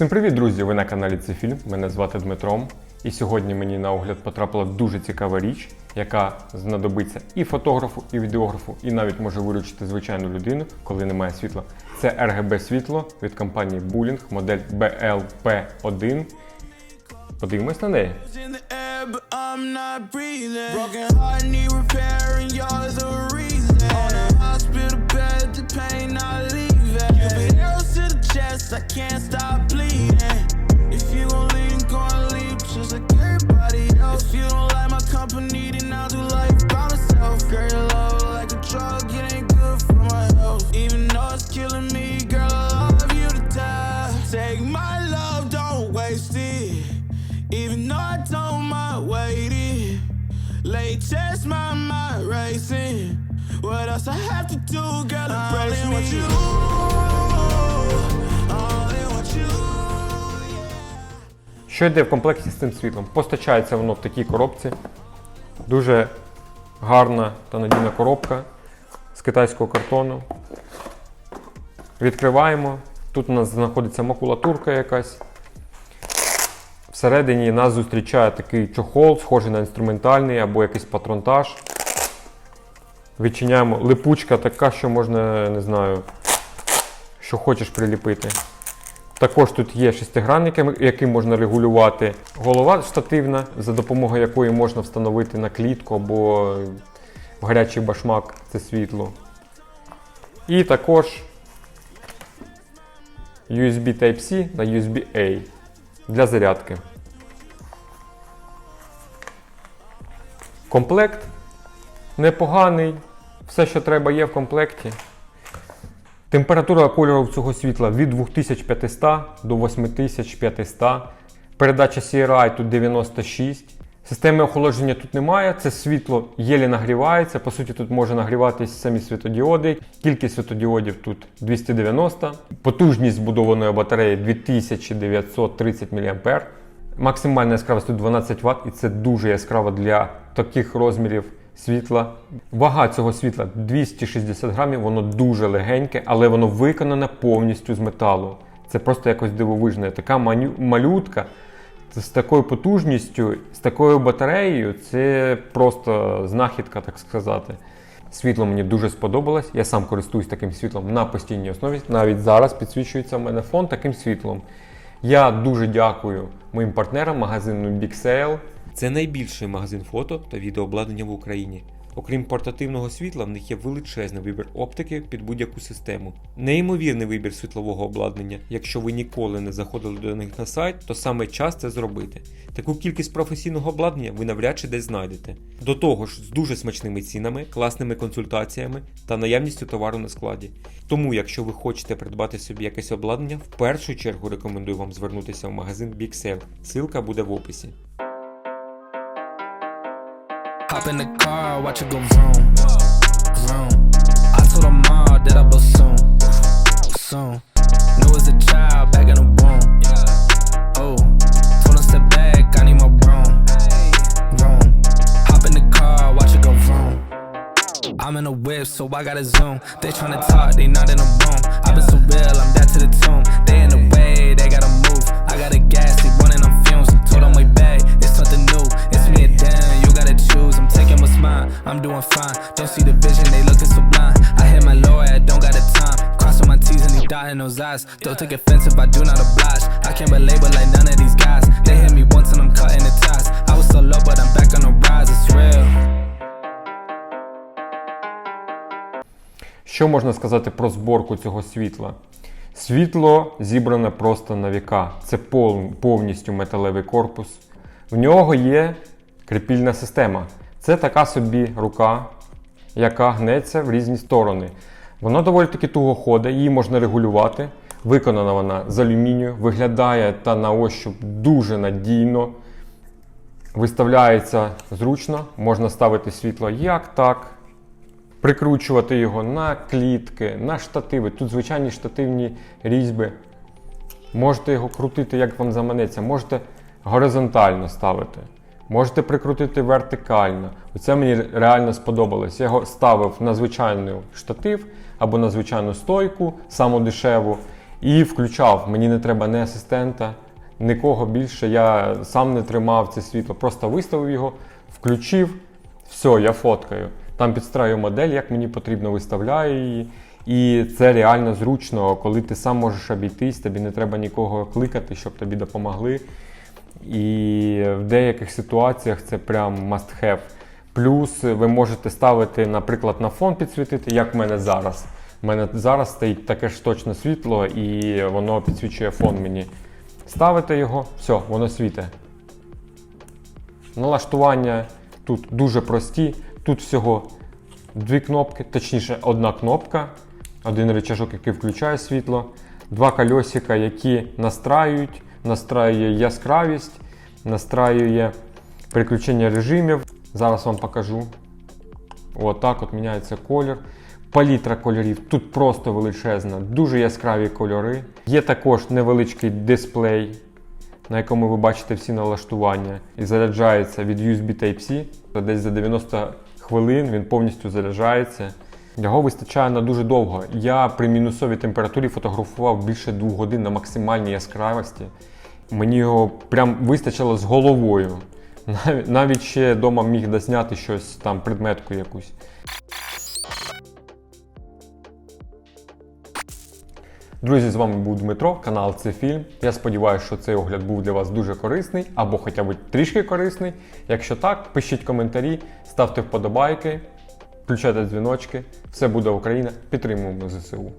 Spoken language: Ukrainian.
Всім привіт, друзі! Ви на каналі Цифільм. Мене звати Дмитром. І сьогодні мені на огляд потрапила дуже цікава річ, яка знадобиться і фотографу, і відеографу, і навіть може виручити звичайну людину, коли немає світла. Це RGB світло від компанії Bulling, модель BLP1. Подивимось на неї. I'm not breathing. Broken heart, need repair, and y'all late test my mind racing. What else I have to do, girl, to brace me? Want you. I only want you. Що йде в комплекті з цим світлом? Постачається воно в такій коробці. Дуже гарна та надійна коробка з китайського картону. Відкриваємо. Тут у нас знаходиться макулатурка якась. Всередині нас зустрічає такий чохол, схожий на інструментальний або якийсь патронтаж. Відчиняємо липучка така, що можна, не знаю, що хочеш приліпити. Також тут є шестигранник, яким можна регулювати. Голова штативна, за допомогою якої можна встановити на клітку або в гарячий башмак це світло. І також USB Type-C на USB-A для зарядки. Комплект непоганий. Все, що треба, є в комплекті. Температура кольору цього світла від 2500 до 8500. Передача CRI тут 96. Системи охолодження тут немає. Це світло єлі нагрівається. По суті, тут може нагріватися самі світодіоди. Кількість світодіодів тут 290. Потужність збудованої батареї 2930 мА. Максимальна яскравість тут 12 Вт, і це дуже яскраво для таких розмірів світла. Вага цього світла 260 грамів, воно дуже легеньке, але воно виконане повністю з металу. Це просто якось дивовижне. Така малютка з такою потужністю, з такою батареєю, це просто знахідка, так сказати. Світло мені дуже сподобалось. Я сам користуюсь таким світлом на постійній основі. Навіть зараз підсвічується в мене фон таким світлом. Я дуже дякую моїм партнерам магазину Big Sale. Це найбільший магазин фото та відеообладнання в Україні. Окрім портативного світла, в них є величезний вибір оптики під будь-яку систему. Неймовірний вибір світлового обладнання. Якщо ви ніколи не заходили до них на сайт, то саме час це зробити. Таку кількість професійного обладнання ви навряд чи десь знайдете. До того ж, з дуже смачними цінами, класними консультаціями та наявністю товару на складі. Тому, якщо ви хочете придбати собі якесь обладнання, в першу чергу рекомендую вам звернутися в магазин Big. Ссылка буде в описі. Hop in the car, watch it go vroom, vroom. I told them all that I will soon, soon. Knew as a child back in the womb. Oh, told step back, I need my broom, vroom. Hop in the car, watch it go vroom. I'm in a whip, so I gotta zoom. They tryna talk, they not in the room. i been so real, I'm dead to the tomb. Eyes. Don't take offense if I do not oblige. I can't relate like none of these guys. They hit me once and I'm cutting the ties. I was so low, but I'm back on the rise, it's real. Що можна сказати про зборку цього світла? Світло зібране просто на віка. Це повністю металевий корпус. В нього є кріпільна система. Це така собі рука, яка гнеться в різні сторони. Вона доволі таки туго ходить, її можна регулювати. Виконана вона з алюмінію, виглядає та на ощуп дуже надійно. Виставляється зручно, можна ставити світло як так, прикручувати його на клітки, на штативи. Тут звичайні штативні різьби. Можете його крутити, як вам заманеться, можете горизонтально ставити, можете прикрутити вертикально. Оце мені реально сподобалось. Я його ставив на звичайний штатив або на звичайну стойку, саму дешеву. І включав. Мені не треба ні асистента, нікого більше. Я сам не тримав це світло, просто виставив його, включив, все, я фоткаю. Там підстраю модель, як мені потрібно, виставляю її. І це реально зручно, коли ти сам можеш обійтись, тобі не треба нікого кликати, щоб тобі допомогли. І в деяких ситуаціях це прям must have. Плюс ви можете ставити, наприклад, на фон підсвітити, як в мене зараз. У мене зараз стоїть таке ж точно світло, і воно підсвічує фон мені. Ставите його, все, воно світить. Налаштування тут дуже прості. Тут всього дві кнопки, точніше, одна кнопка, один рычажок, який включає світло, два кольосика, які настраюють, настраює яскравість, настраює переключення режимів. Зараз вам покажу. Отак от міняється колір. Палітра кольорів тут просто величезна, дуже яскраві кольори. Є також невеличкий дисплей, на якому ви бачите всі налаштування, і заряджається від USB Type-C. Десь за 90 хвилин він повністю заряджається. Його вистачає на дуже довго. Я при мінусовій температурі фотографував більше двох годин на максимальній яскравості. Мені його прям вистачило з головою. Навіть, навіть ще вдома міг дозняти щось там, предметку якусь. Друзі, з вами був Дмитро, канал Це Фільм. Я сподіваюся, що цей огляд був для вас дуже корисний або хоча б трішки корисний. Якщо так, пишіть коментарі, ставте вподобайки, включайте дзвіночки. Все буде Україна. Підтримуємо ЗСУ.